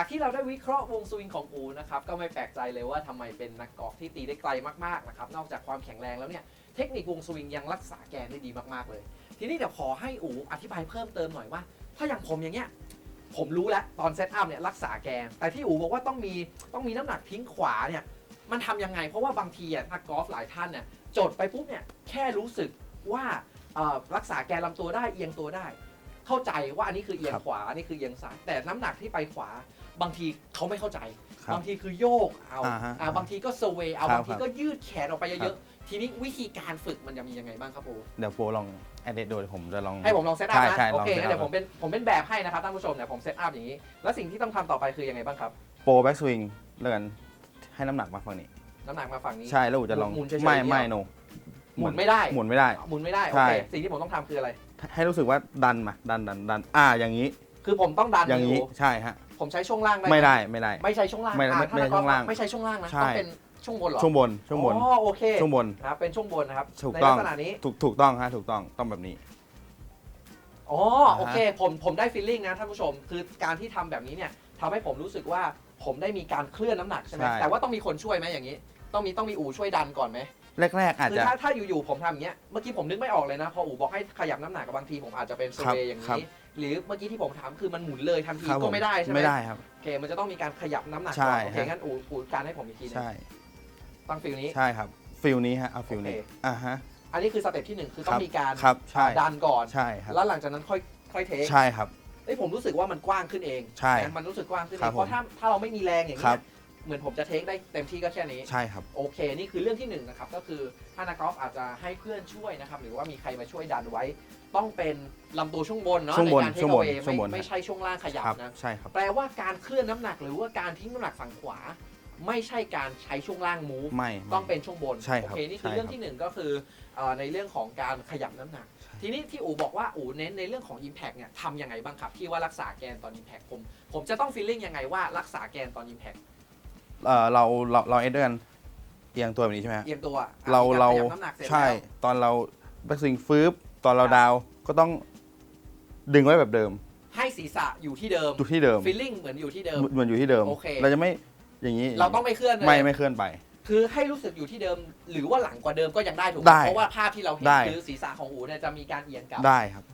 จากที่เราได้วิเคราะห์วงสวิงของอูนะครับก็ไม่แปลกใจเลยว่าทำไมเป็นนักกอล์ฟที่ตีได้ไกลมากๆนะครับนอกจากความแข็งแรงแล้วเนี่ยเทคนิควงสวิงยังรักษาแกนได้ดีมากๆเลย ทีนี้เดี๋ยวขอให้อูอธิบายเพิ่มเติมหน่อยว่า ถ้าอย่างผมอย่างเงี้ยผมรู้แล้วตอนเซตอัพเนี่ยรักษาแกน แต่ที่อูบอกว่าต้องมีต้องมีน้ำหนักทิ้งขวาเนี่ยมันทำยังไง เพราะว่าบางทีอะนักกอล์ฟหลายท่านเนี่ยจดไปปุ๊บเนี่ยแค่รู้สึกว่ารักษาแกนลำตัวได้เอียงตัวได้ เข้าใจว่าอันนี้คือเอียงขวาอันนี้คือเอียงซ้ายแต่น้ำหนักที่ไปขวา บางทีเขาไม่เข้าใจ ครับบางทีคือโยกเอาอ่าฮะอ่าบางทีก็สเวย์เอาครับบางทีก็ยืดแขนออกไปครัเยอะบๆทีนี้วิธีการฝึกมันจะมียังไงบ้างครับโอเดี๋ยวโปรลองแอดเดตโดยผมจะลอง ให้ผมลองเซตอัพใช่นะใช่โอเคลองงั้น set up เดี๋ยวผมเป็นผมเป็นแบบให้นะครับท่านผู้ชมเดี๋ยวผมเซตอัพอย่างนี้ แล้วสิ่งที่ต้องทำต่อไปคือยังไงบ้างครับ โปรแบ็กสวิงเลื่อนให้น้ำหนักมาฝั่งนี้ น้ำหนักมาฝั่งนี้ ใช่แล้วอูจะลองหมุนเฉยๆไม่อย่างเงี้ยไม่โนหมุนไม่ได้ หมุนไม่ได้ หมุนไม่ได้โอใช่เคสิ่งที่ผมต้องทำคืออะไร ให้รู้สึกว่าดันมาดันดันดันอ่าอย่างนี้คือผมต้องดันอย่างนี้นี้ใช่ฮะ ผมใช้ช่วงล่างได้หไม่ได้ไม่ได้ ไม่ใช่ช่วงล่างไม่อ่าไม่ถ้าไม่ใช่นักกอล์ฟช่วงล่างไม่ใช่ช่วงล่างนะใช่ ต้องเป็นช่วงบนเหรอช่วงบนช่วงบนอ๋อโอเคช่วงบนนะครับเป็นช่วงบนนะครับถูกในต้ลัอกงษณะนี้ ถูกถูกต้องฮะถูกต้องต้องแบบนี้ อ๋อโอเคผมผมได้ฟีลลิ่งนะท่านผู้ชม คือการที่ทำแบบนี้เนี่ยทำให้ผมรู้สึกว่าผมได้มีการเคลื่อนน้ำหนักใช่ไหมใช่ แต่ว่าต้องมีคนช่วยไหมอย่างนี้ ต้องมีต้องมีอู่ช่วยดันก่อนไหมแรก ๆ อาจคือจะ ถ้าถ้าอยู่ๆผมทำอย่างเงี้ยเมื่อกี้ผมนึกไม่ออกเลยนะพออู่บอกให้ขยับน้ำหนักกับบางทีผมอาจจะเป็นสครับเวย์อย่างครับ นี้หรือเมื่อกี้ที่ผมถามคือมันหมุนเลยทันทีครับผก็ไม่ได้ใช่ไหมไม่ได้ครับ โอเคมันจะต้องมีการขยับน้ำหนักใช่ก่อนโอเคฮะงั้นอู่อู่การให้ผมอีกทีหนึงใช่ตั้งฟิลนี้ ใช่ครับฟิลนี้ฮะเอาฟิลนี้โอเค อ่าฮะอันนี้คือสเต็ปที่หนึ่งคือต้อครังบมีการครับใช่ดันก่อน ใช่ครับแล้วหลังจากนั้นค่อยค่อยเทคใช่ครับ เอ้ยผมรู้สึกว่ามันกว้างขึ้นเองใช่นะมันรู้สึกกว้างขึ้นเอครังบเพราะถ้าถ้าเราไม่มีแรงอย่างครันี้บ ย เหมือนผมจะเทคได้เต็มที่ก็แค่นี้ ใช่ครับ โอเค นี่คือเรื่องที่หนึ่งนะครับก็คือถ้านักกอล์ฟอาจจะให้เพื่อนช่วยนะครับหรือว่ามีใครมาช่วยดันไว้ ต้องเป็นลำตัวช่วงบนเนาะช่วงในบนการเทคช่วงเอาบนเวช่วงบไม่นไม่ใช่ช่วงล่างขยับครับ นะ ใช่ครับ แปลว่าการเคลื่อนน้ำหนักหรือว่าการทิ้งน้ำหนักฝั่งขวา ไม่ใช่การใช้ช่วงล่างมูฟไม่ต้องเป็นช่วงบนใช่ครับโอเคนี่คือใช่เรื่องครับที่หนึ่งก็คือเอ่อในเรื่องของการขยับน้ำหนักทีนี้ที่อูบอกว่าอูเน้นในเรื่องของ Impact เนี่ยทำยังไงบ้างครับ ที่ว่ารักษาแกนตอน Impact ผมผมจะต้อง feeling ยังไงว่ารักษาแกนตอน Impact เอ่อเราเราเราเอ็ดเดือนเอียงตัวแบบนี้ใช่ไหมฮะเอียงตัวอะเรามีกเราขยับน้ำหนักเสร็จใช่แล้วตอนเราแบ็กสวิงฟืบตอนเราครับดาวก็ต้องดึงไว้แบบเดิมให้ศีรษะอยู่ที่เดิมอยู่ที่เดิม feeling เหมือนอยู่ที่เดิม เหมือนอยู่ที่เดิม โอเค เราจะไม่อย่างนี้เราต้องไม่เคลื่อนเลย ไม่ไม่เคลื่อนไป คือให้รู้สึกอยู่ที่เดิมหรือว่าหลังกว่าเดิมก็ยังได้ถูกไหมได้เพราะว่าภาพที่เราเห็นได้ คือศีรษะของอูเนี่ยจะมีการเอียงกลับ ได้ครับ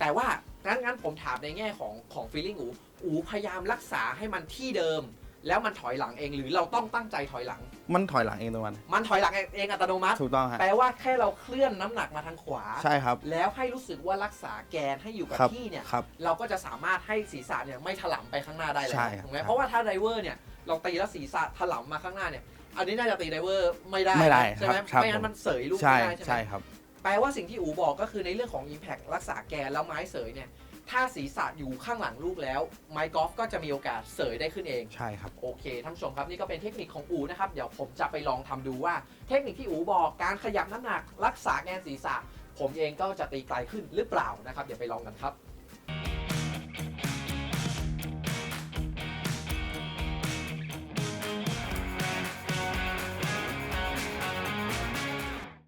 แต่ว่างั้นงั้นผมถามในแง่ของของ feeling อู อูพยายามรักษาให้มันที่เดิม แล้วมันถอยหลังเองหรือเราต้องตั้งใจถอยหลัง มันถอยหลังเองตรงนั้นมันถอยหลังเองอัตโนมัติ ถูกต้องฮะ แปลว่าแค่เราเคลื่อนน้ำหนักมาทางขวา ใช่ครับ แล้วให้รู้สึกว่ารักษาแกนให้อยู่กับครับที่เนี่ย ครับ เราก็จะสามารถให้ศีรษะเนี่ยไม่ถลำไปข้างหน้าได้แล้ใช่วครับถูกไหมครับเพราะว่าถ้าไดเวอร์เนี่ยเราตีแล้วศีรษะถลำมาข้างหน้าเนี่ย อันนี้น่าจะตีไดเวอร์ไม่ได้ไม่ได้ใช่ไหมครับไม่งั้ผมนมันเสยลูกใช่ไม่ได้ใช่ไหมใช่ครับ แปลว่าสิ่งที่อูบอกก็คือในเรื่องของ Impact รักษาแกนแล้วไม้เสยเนี่ย ถ้าศีรษะอยู่ข้างหลังลูกแล้วไม้กอล์ฟก็จะมีโอกาสเสยได้ขึ้นเอง ใช่ครับ โอเคท่านผู้ชมครับนี่ก็เป็นเทคนิคของอูนะครับ เดี๋ยวผมจะไปลองทำดูว่า เทคนิคที่อูบอกการขยับน้ำหนัก รักษาแกนศีรษะ ผมเองก็จะตีไกลขึ้นหรือเปล่านะครับ เดี๋ยวไปลองกันครับ